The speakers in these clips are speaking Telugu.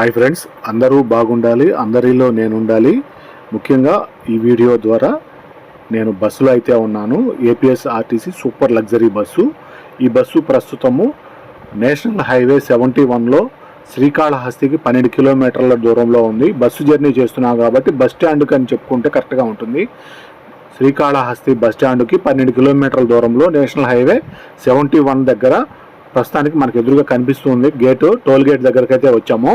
హాయ్ ఫ్రెండ్స్ అందరూ బాగుండాలి అందరిలో నేను ఉండాలి ముఖ్యంగా ఈ వీడియో ద్వారా నేను బస్సులో అయితే ఉన్నాను. APS RTC super luxury bus. ఈ బస్సు ప్రస్తుతము నేషనల్ హైవే సెవెంటీ వన్లో శ్రీకాళహస్తికి పన్నెండు కిలోమీటర్ల దూరంలో ఉంది. బస్సు జర్నీ చేస్తున్నాం కాబట్టి బస్ స్టాండ్కి అని చెప్పుకుంటే కరెక్ట్గా ఉంటుంది. శ్రీకాళహస్తి బస్ స్టాండ్కి పన్నెండు కిలోమీటర్ల దూరంలో నేషనల్ హైవే సెవెంటీ వన్ దగ్గర ప్రస్తుతానికి మనకు ఎదురుగా కనిపిస్తుంది. గేటు టోల్ గేట్ దగ్గరకైతే వచ్చాము.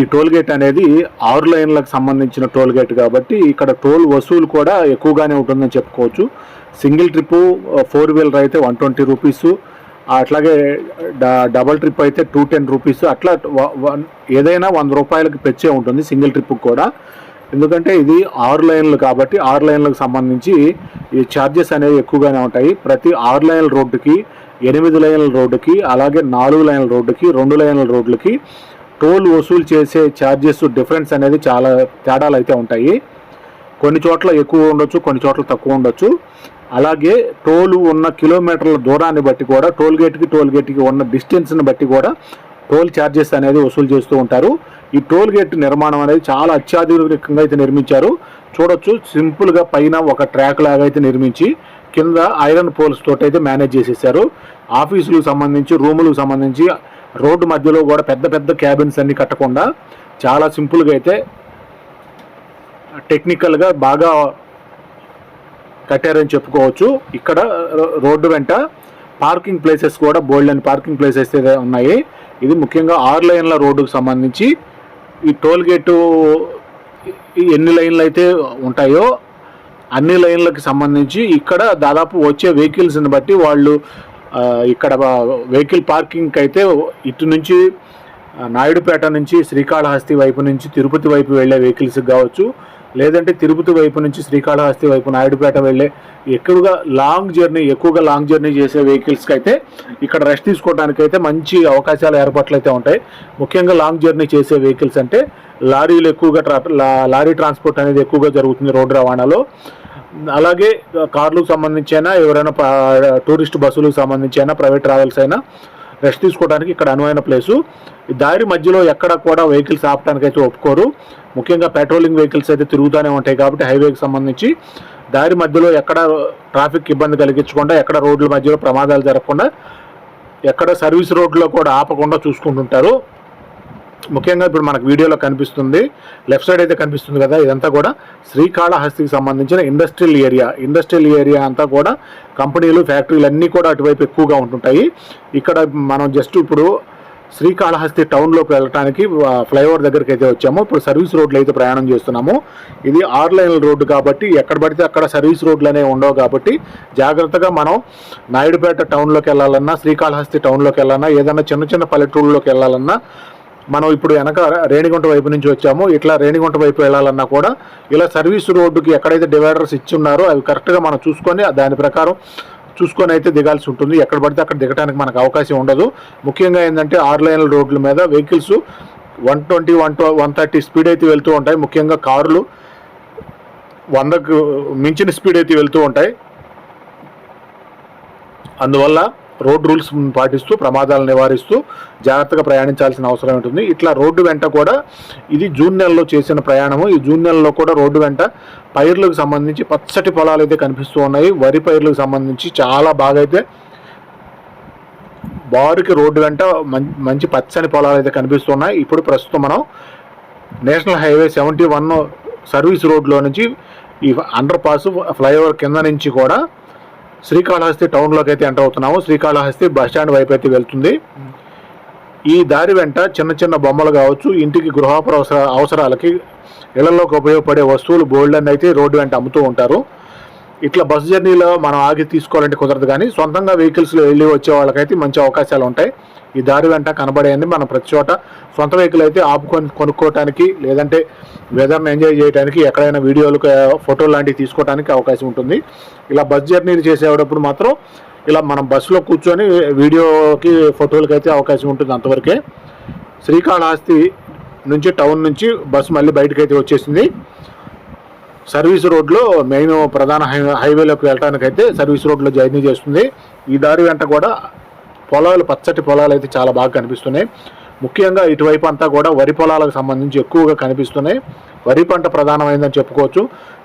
ఈ టోల్ గేట్ అనేది ఆరు లైన్లకు సంబంధించిన టోల్ గేట్ కాబట్టి ఇక్కడ టోల్ వసూలు కూడా ఎక్కువగానే ఉంటుందని చెప్పుకోవచ్చు. సింగిల్ ట్రిప్ ఫోర్ వీలర్ అయితే వన్ ట్వంటీ రూపీస్. అట్లాగే డ- డబల్ ట్రిప్ అయితే టూ టెన్ రూపీస్. అట్లా వన్- ఏదైనా వంద రూపాయలకి పెచ్చే ఉంటుంది సింగిల్ ట్రిప్ కూడా. ఎందుకంటే ఇది ఆరు లైన్లు కాబట్టి ఆరు లైన్లకు సంబంధించి ఈ ఛార్జెస్ అనేవి ఎక్కువగానే ఉంటాయి. ప్రతి ఆరు లైన్ల రోడ్డుకి ఎనిమిది లైన్ల రోడ్డుకి అలాగే నాలుగు లైన్ల రోడ్డుకి రెండు లైన్ల రోడ్లకి టోల్ వసూలు చేసే ఛార్జెస్ డిఫరెన్స్ అనేది చాలా తేడాలు అయితే ఉంటాయి. కొన్ని చోట్ల ఎక్కువ ఉండొచ్చు కొన్ని చోట్ల తక్కువ ఉండొచ్చు. అలాగే టోలు ఉన్న కిలోమీటర్ల దూరాన్ని బట్టి కూడా టోల్ గేట్కి టోల్ గేట్కి ఉన్న డిస్టెన్స్ని బట్టి కూడా టోల్ ఛార్జెస్ అనేది వసూలు చేస్తూ ఉంటారు. ఈ టోల్ గేట్ నిర్మాణం అనేది చాలా అత్యాధునికంగా అయితే నిర్మించారు. చూడొచ్చు సింపుల్గా పైన ఒక ట్రాక్ లాగా అయితే నిర్మించి కింద ఐరన్ పోల్స్ తోటి అయితే మేనేజ్ చేసేసారు. ఆఫీసులకు సంబంధించి రూములకు సంబంధించి రోడ్డు మధ్యలో కూడా పెద్ద పెద్ద క్యాబిన్స్ అన్ని కట్టకుండా చాలా సింపుల్గా అయితే టెక్నికల్గా బాగా కట్టారని చెప్పుకోవచ్చు. ఇక్కడ రోడ్డు వెంట పార్కింగ్ ప్లేసెస్ కూడా బోల్డ్ అండ్ పార్కింగ్ ప్లేసెస్ ఉన్నాయి. ఇది ముఖ్యంగా ఆరు లైన్ల రోడ్డుకు సంబంధించి ఈ టోల్ గేటు ఈ ఎన్ని లైన్లు అయితే ఉంటాయో అన్ని లైన్లకు సంబంధించి ఇక్కడ దాదాపు వచ్చే వెహికల్స్ని బట్టి వాళ్ళు ఇక్కడ వెహికల్ పార్కింగ్కి అయితే ఇటు నుంచి నాయుడుపేట నుంచి శ్రీకాళహస్తి వైపు నుంచి తిరుపతి వైపు వెళ్ళే వెహికల్స్ కావచ్చు. లేదంటే తిరుపతి వైపు నుంచి శ్రీకాళహస్తి వైపు నాయుడుపేట వెళ్ళే ఎక్కువగా లాంగ్ జర్నీ ఎక్కువగా లాంగ్ జర్నీ చేసే వెహికల్స్కి అయితే ఇక్కడ రెస్ట్ తీసుకోవడానికి అయితే మంచి అవకాశాలు ఏర్పాట్లు అయితే ఉంటాయి. ముఖ్యంగా లాంగ్ జర్నీ చేసే వెహికల్స్ అంటే లారీలు ఎక్కువగా ట్రా లారీ ట్రాన్స్పోర్ట్ అనేది ఎక్కువగా జరుగుతుంది రోడ్డు రవాణాలో. అలాగే కార్లకు సంబంధించి అయినా ఎవరైనా టూరిస్ట్ బస్సులకు సంబంధించి అయినా ప్రైవేట్ ట్రావెల్స్ అయినా రెస్ట్ తీసుకోవడానికి ఇక్కడ అనువైన ప్లేసు. దారి మధ్యలో ఎక్కడ కూడా వెహికల్స్ ఆపడానికి అయితే ఒప్పుకోరు. ముఖ్యంగా పెట్రోలింగ్ వెహికల్స్ అయితే తిరుగుతూనే ఉంటాయి కాబట్టి హైవేకి సంబంధించి దారి మధ్యలో ఎక్కడ ట్రాఫిక్ ఇబ్బంది కలిగించకుండా ఎక్కడ రోడ్ల మధ్యలో ప్రమాదాలు జరగకుండా ఎక్కడ సర్వీస్ రోడ్లో కూడా ఆపకుండా చూసుకుంటుంటారు. ముఖ్యంగా ఇప్పుడు మనకు వీడియోలో కనిపిస్తుంది. లెఫ్ట్ సైడ్ అయితే కనిపిస్తుంది కదా ఇదంతా కూడా శ్రీకాళహస్తికి సంబంధించిన ఇండస్ట్రియల్ ఏరియా ఇండస్ట్రియల్ ఏరియా అంతా కూడా కంపెనీలు ఫ్యాక్టరీలు అన్నీ కూడా అటువైపు ఎక్కువగా ఉంటుంటాయి. ఇక్కడ మనం జస్ట్ ఇప్పుడు శ్రీకాళహస్తి టౌన్లోకి వెళ్ళడానికి ఫ్లైఓవర్ దగ్గరికి అయితే వచ్చాము. ఇప్పుడు సర్వీస్ రోడ్లు అయితే ప్రయాణం చేస్తున్నాము. ఇది ఆరు లైన్ల రోడ్డు కాబట్టి ఎక్కడ పడితే అక్కడ సర్వీస్ రోడ్లు అనేవి ఉండవు కాబట్టి జాగ్రత్తగా మనం నాయుడుపేట టౌన్లోకి వెళ్ళాలన్నా శ్రీకాళహస్తి టౌన్లోకి వెళ్ళాలన్నా ఏదైనా చిన్న చిన్న పల్లెటూళ్ళలోకి వెళ్ళాలన్నా మనం ఇప్పుడు వెనక రేణిగుంట వైపు నుంచి వచ్చాము. ఇట్లా రేణిగుంట వైపు వెళ్ళాలన్నా కూడా ఇలా సర్వీస్ రోడ్డుకి ఎక్కడైతే డివైడర్స్ ఇచ్చి ఉన్నారో అవి కరెక్ట్గా మనం చూసుకొని దాని ప్రకారం చూసుకొని అయితే దిగాల్సి ఉంటుంది. ఎక్కడ పడితే అక్కడ దిగడానికి మనకు అవకాశం ఉండదు. ముఖ్యంగా ఏంటంటే ఆరు లైన్ల రోడ్ల మీద vehicles one twenty one one thirty speed అయితే వెళ్తూ ఉంటాయి. ముఖ్యంగా కార్లు వందకు మించిన స్పీడ్ అయితే వెళ్తూ ఉంటాయి. అందువల్ల రోడ్ రూల్స్ పాటిస్తూ ప్రమాదాలు నివారిస్తూ జాగ్రత్తగా ప్రయాణించాల్సిన అవసరం ఉంటుంది. ఇట్లా రోడ్డు వెంట కూడా ఇది జూన్ నెలలో చేసిన ప్రయాణము. ఈ జూన్ నెలలో కూడా రోడ్డు వెంట పైర్లకు సంబంధించి పచ్చటి పొలాలు అయితే కనిపిస్తూ ఉన్నాయి. వరి పైర్లకు సంబంధించి చాలా బాగా అయితే బారుకి రోడ్డు వెంట మంచి పచ్చని పొలాలు అయితే కనిపిస్తున్నాయి ఇప్పుడు ప్రస్తుతం మనం national highway seventy one service రోడ్లో నుంచి ఈ అండర్ పాస్ ఫ్లైఓవర్ కింద నుంచి కూడా శ్రీకాళహస్తి టౌన్లోకి అయితే ఎంటర్ అవుతున్నాము. శ్రీకాళహస్తి బస్ స్టాండ్ వైపు అయితే వెళ్తుంది. ఈ దారి వెంట చిన్న చిన్న బొమ్మలు కావచ్చు ఇంటికి గృహోపర అవసరాలకి ఇళ్ళలోకి ఉపయోగపడే వస్తువులు బోల్డ్ అని అయితే రోడ్డు వెంట అమ్ముతూ ఉంటారు. ఇట్లా బస్ జర్నీలో మనం ఆగి తీసుకోవాలంటే కుదరదు కానీ సొంతంగా వెహికల్స్లో వెళ్ళి వచ్చే వాళ్ళకైతే మంచి అవకాశాలు ఉంటాయి. ఈ దారి వెంట కనబడేది మనం ప్రతి చోట సొంత వెహికల్ అయితే ఆపుకొని కొనుక్కోవటానికి లేదంటే వెదర్ని ఎంజాయ్ చేయడానికి ఎక్కడైనా వీడియోలు ఫోటోలు లాంటివి తీసుకోవడానికి అవకాశం ఉంటుంది. ఇలా బస్ జర్నీలు చేసేటప్పుడు మాత్రం ఇలా మనం బస్సులో కూర్చొని వీడియోకి ఫోటోలకి అయితే అవకాశం ఉంటుంది అంతవరకే. శ్రీకాళహస్తి నుంచి టౌన్ నుంచి బస్సు మళ్ళీ బయటకు అయితే వచ్చేసింది. సర్వీస్ రోడ్లో మెయిన్ ప్రధాన హై హైవేలోకి వెళ్ళడానికి అయితే సర్వీస్ రోడ్లో జర్నీ చేస్తుంది. ఈ దారి వెంట కూడా పొలాలు పచ్చటి పొలాలు అయితే చాలా బాగా కనిపిస్తున్నాయి. ముఖ్యంగా ఇటువైపు అంతా కూడా వరి పొలాలకు సంబంధించి ఎక్కువగా కనిపిస్తున్నాయి. వరి పంట ప్రధానమైందని చెప్పుకోవచ్చు.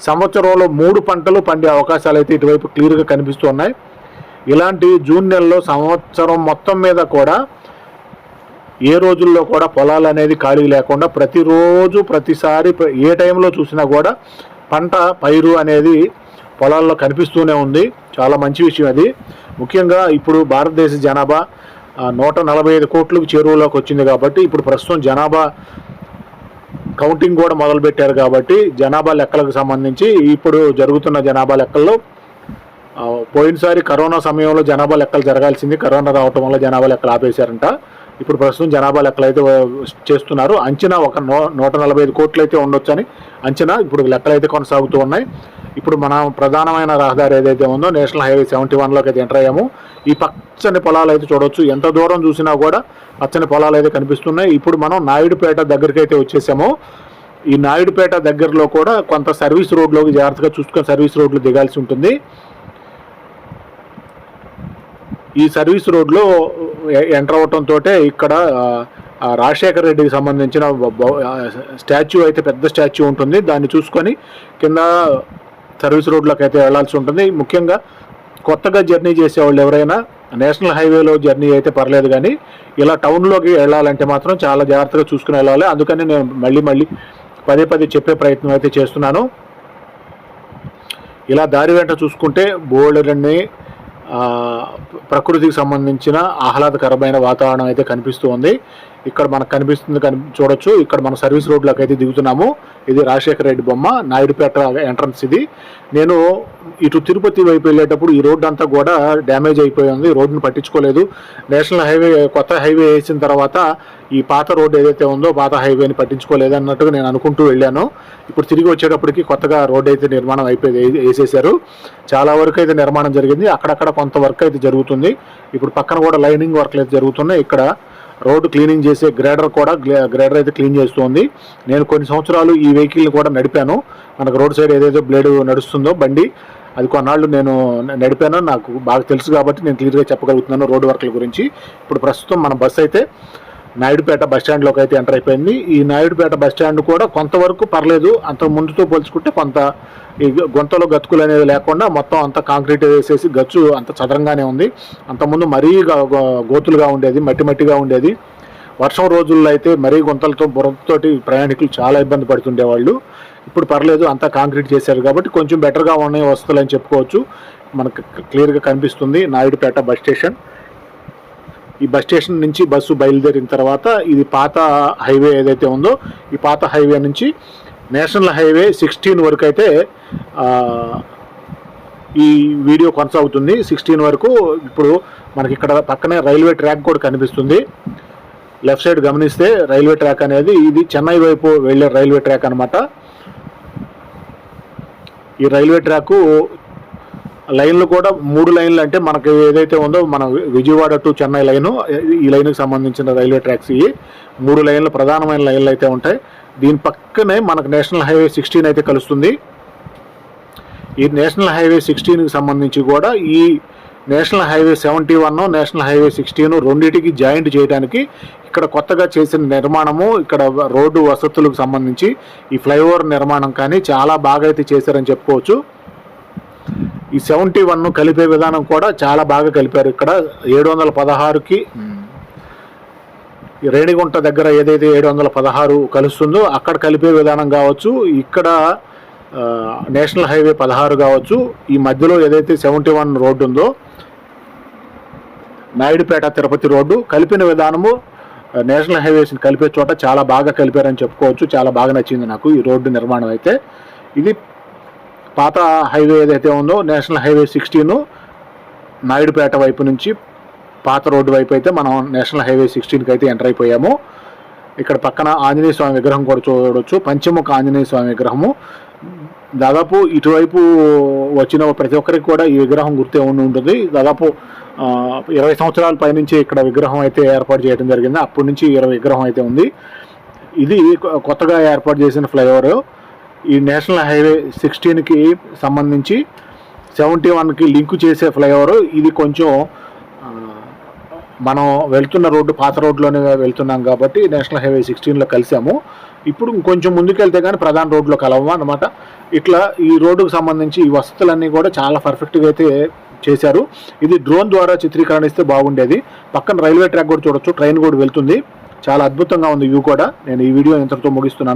సంవత్సరంలో మూడు పంటలు పండే అవకాశాలు అయితే ఇటువైపు క్లియర్గా కనిపిస్తున్నాయి. ఇలాంటి జూన్ నెలలో సంవత్సరం మొత్తం మీద కూడా ఏ రోజుల్లో కూడా పొలాలు అనేది ఖాళీ లేకుండా ప్రతిరోజు ప్రతిసారి ఏ టైంలో చూసినా కూడా పంట పైరు అనేది పొలాల్లో కనిపిస్తూనే ఉంది. చాలా మంచి విషయం అది. ముఖ్యంగా ఇప్పుడు భారతదేశ జనాభా నూట నలభై ఐదు కోట్లకు చేరువలోకి వచ్చింది కాబట్టి ఇప్పుడు ప్రస్తుతం జనాభా కౌంటింగ్ కూడా మొదలుపెట్టారు కాబట్టి జనాభా లెక్కలకు సంబంధించి ఇప్పుడు జరుగుతున్న జనాభా లెక్కల్లో పోయినసారి కరోనా సమయంలో జనాభా లెక్కలు జరగాల్సింది కరోనా రావటం వల్ల జనాభా లెక్కలు ఆపేశారంట. ఇప్పుడు ప్రస్తుతం జనాభా లెక్కలు అయితే చేస్తున్నారు. అంచనా ఒక నూ నూట నలభై ఐదు కోట్లు అయితే ఉండొచ్చని అంచనా ఇప్పుడు లెక్కలు అయితే కొనసాగుతూ ఉన్నాయి. ఇప్పుడు మన ప్రధానమైన రహదారి ఏదైతే ఉందో నేషనల్ హైవే సెవెంటీ వన్లోకి అయితే ఎంటర్ అయ్యాము. ఈ పచ్చని పొలాలు అయితే చూడవచ్చు ఎంత దూరం చూసినా కూడా పచ్చని పొలాలు అయితే కనిపిస్తున్నాయి. ఇప్పుడు మనం నాయుడుపేట దగ్గరికి అయితే వచ్చేసాము. ఈ నాయుడుపేట దగ్గరలో కూడా కొంత సర్వీస్ రోడ్లోకి జాగ్రత్తగా చూసుకొని సర్వీస్ రోడ్లు దిగాల్సి ఉంటుంది. ఈ సర్వీస్ రోడ్లో ఎంటర్ అవటంతో ఇక్కడ రాజశేఖర రెడ్డికి సంబంధించిన స్టాచ్యూ అయితే పెద్ద స్టాచ్యూ ఉంటుంది. దాన్ని చూసుకొని కింద సర్వీస్ రోడ్లోకి అయితే వెళ్ళాల్సి ఉంటుంది. ముఖ్యంగా కొత్తగా జర్నీ చేసేవాళ్ళు ఎవరైనా నేషనల్ హైవేలో జర్నీ అయితే పర్లేదు కానీ ఇలా టౌన్లోకి వెళ్ళాలంటే మాత్రం చాలా జాగ్రత్తగా చూసుకుని వెళ్ళాలి. అందుకని నేను మళ్ళీ మళ్ళీ పదే పదే చెప్పే ప్రయత్నం అయితే చేస్తున్నాను. ఇలా దారి వెంట చూసుకుంటే బోల్డర్ని ప్రకృతికి సంబంధించిన ఆహ్లాదకరమైన వాతావరణం అయితే కనిపిస్తూ ఉంది. ఇక్కడ మనకు కనిపిస్తుంది కని చూడొచ్చు. ఇక్కడ మన సర్వీస్ రోడ్లోకి అయితే దిగుతున్నాము. ఇది రాజశేఖర రెడ్డి బొమ్మ నాయుడుపేట ఎంట్రన్స్ ఇది. నేను ఇటు తిరుపతి వైపు వెళ్ళేటప్పుడు ఈ రోడ్డు అంతా కూడా డ్యామేజ్ అయిపోయి ఉంది రోడ్డును పట్టించుకోలేదు. నేషనల్ హైవే కొత్త హైవే వేసిన తర్వాత ఈ పాత రోడ్డు ఏదైతే ఉందో పాత హైవేని పట్టించుకోలేదు అన్నట్టుగా నేను అనుకుంటూ వెళ్ళాను. ఇప్పుడు తిరిగి వచ్చేటప్పటికి కొత్తగా రోడ్డు అయితే నిర్మాణం అయిపోయి వేసేసారు చాలా వరకు అయితే నిర్మాణం జరిగింది. అక్కడక్కడ కొంత వర్క్ అయితే జరుగుతుంది. ఇప్పుడు పక్కన కూడా లైనింగ్ వర్క్లు అయితే జరుగుతున్నాయి. ఇక్కడ రోడ్డు క్లీనింగ్ చేసే గ్రేడర్ కూడా గ్రేడర్ అయితే క్లీన్ చేస్తుంది. నేను కొన్ని సంవత్సరాలు ఈ వెహికల్ని కూడా నడిపాను. మనకు రోడ్ సైడ్ ఏదైతే బ్లేడ్ నడుస్తుందో బండి అది కొన్నాళ్ళు నేను నడిపాను. నాకు బాగా తెలుసు కాబట్టి నేను క్లియర్గా చెప్పగలుగుతున్నాను రోడ్డు వర్క్ల గురించి. ఇప్పుడు ప్రస్తుతం మన బస్సు అయితే నాయుడుపేట బస్ స్టాండ్లోకి అయితే ఎంటర్ అయిపోయింది. ఈ నాయుడుపేట బస్ స్టాండ్ కూడా కొంతవరకు పర్లేదు. అంత ముందుతో పోల్చుకుంటే కొంత ఈ గుంతలో గతుకులు అనేది లేకుండా మొత్తం అంత కాంక్రీట్ వేసేసి గచ్చు అంత చదరంగానే ఉంది. అంతకుముందు మరీ గోతులుగా ఉండేది మట్టి మట్టిగా ఉండేది. వర్షం రోజుల్లో అయితే మరీ గుంతలతో బురదతోటి ప్రయాణికులు చాలా ఇబ్బంది పడుతుండేవాళ్ళు. ఇప్పుడు పర్లేదు అంతా కాంక్రీట్ చేశారు కాబట్టి కొంచెం బెటర్గా ఉన్నాయి వస్తువులు అని చెప్పుకోవచ్చు. మనకు క్లియర్గా కనిపిస్తుంది నాయుడుపేట బస్ స్టేషన్. ఈ బస్ స్టేషన్ నుంచి బస్సు బయలుదేరిన తర్వాత ఇది పాత హైవే ఏదైతే ఉందో ఈ పాత హైవే నుంచి నేషనల్ హైవే సిక్స్టీన్ వరకు అయితే ఈ వీడియో కొనసాగుతుంది. సిక్స్టీన్ వరకు ఇప్పుడు మనకి ఇక్కడ పక్కనే రైల్వే ట్రాక్ కూడా కనిపిస్తుంది. లెఫ్ట్ సైడ్ గమనిస్తే రైల్వే ట్రాక్ అనేది ఇది చెన్నై వైపు వెళ్ళే రైల్వే ట్రాక్ అన్నమాట. ఈ రైల్వే ట్రాకు లైన్లు కూడా మూడు లైన్లు అంటే మనకి ఏదైతే ఉందో మన విజయవాడ టు చెన్నై లైను ఈ లైన్కి సంబంధించిన రైల్వే ట్రాక్స్ ఇవి. మూడు లైన్లు ప్రధానమైన లైన్లు అయితే ఉంటాయి. దీని పక్కనే మనకు నేషనల్ హైవే సిక్స్టీన్ అయితే కలుస్తుంది. ఈ నేషనల్ హైవే సిక్స్టీన్కి సంబంధించి కూడా ఈ national highway seventy one national highway sixteen రెండింటికి జాయింట్ చేయడానికి ఇక్కడ కొత్తగా చేసిన నిర్మాణము ఇక్కడ రోడ్డు వసతులకు సంబంధించి ఈ ఫ్లైఓవర్ నిర్మాణం కానీ చాలా బాగా అయితే చేశారని చెప్పుకోవచ్చు. ఈ సెవెంటీ వన్ కలిపే విధానం కూడా చాలా బాగా కలిపారు. ఇక్కడ ఏడు వందల పదహారుకి రేణిగుంట దగ్గర ఏదైతే ఏడు వందల పదహారు కలుస్తుందో అక్కడ కలిపే విధానం కావచ్చు. ఇక్కడ నేషనల్ హైవే పదహారు కావచ్చు. ఈ మధ్యలో ఏదైతే సెవెంటీ వన్ రోడ్డు ఉందో నాయుడుపేట తిరుపతి రోడ్డు కలిపిన విధానము నేషనల్ హైవేస్ని కలిపే చోట చాలా బాగా కలిపారని చెప్పుకోవచ్చు. చాలా బాగా నచ్చింది నాకు ఈ రోడ్డు నిర్మాణం అయితే. ఇది పాత హైవే ఏదైతే ఉందో నేషనల్ హైవే సిక్స్టీన్ నాయుడుపేట వైపు నుంచి పాత రోడ్డు వైపు అయితే మనం నేషనల్ హైవే సిక్స్టీన్కి అయితే ఎంటర్ అయిపోయాము. ఇక్కడ పక్కన ఆంజనేయ స్వామి విగ్రహం కూడా చూడవచ్చు పంచముఖ ఆంజనేయ స్వామి విగ్రహము. దాదాపు ఇటువైపు వచ్చిన ప్రతి ఒక్కరికి కూడా ఈ విగ్రహం గుర్తే ఉండి ఉంటుంది. దాదాపు ఇరవై సంవత్సరాల పైనుంచి ఇక్కడ విగ్రహం అయితే ఏర్పాటు చేయడం జరిగింది. అప్పటి నుంచి ఇరవై విగ్రహం అయితే ఉంది. ఇది కొ- కొత్తగా ఏర్పాటు చేసిన ఫ్లైఓవర్. ఈ నేషనల్ హైవే సిక్స్టీన్కి సంబంధించి సెవెంటీ వన్కి లింక్ చేసే ఫ్లైఓవర్. ఇది కొంచెం మనం వెళ్తున్న రోడ్డు పాత రోడ్లోనే వెళ్తున్నాం కాబట్టి నేషనల్ హైవే సిక్స్టీన్లో కలిసాము. ఇప్పుడు ఇంకొంచెం ముందుకెళ్తే కానీ ప్రధాన రోడ్లో కలవము అనమాట ఇట్లా ఈ రోడ్డుకు సంబంధించి ఈ వసతులన్నీ కూడా చాలా పర్ఫెక్ట్గా అయితే చేశారు. ఇది డ్రోన్ ద్వారా చిత్రీకరణ ఇస్తే బాగుండేది. పక్కన రైల్వే ట్రాక్ కూడా చూడొచ్చు ట్రైన్ కూడా వెళ్తుంది. చాలా అద్భుతంగా ఉంది వ్యూ కూడా. నేను ఈ వీడియో ఇంతటితో ముగిస్తున్నాను.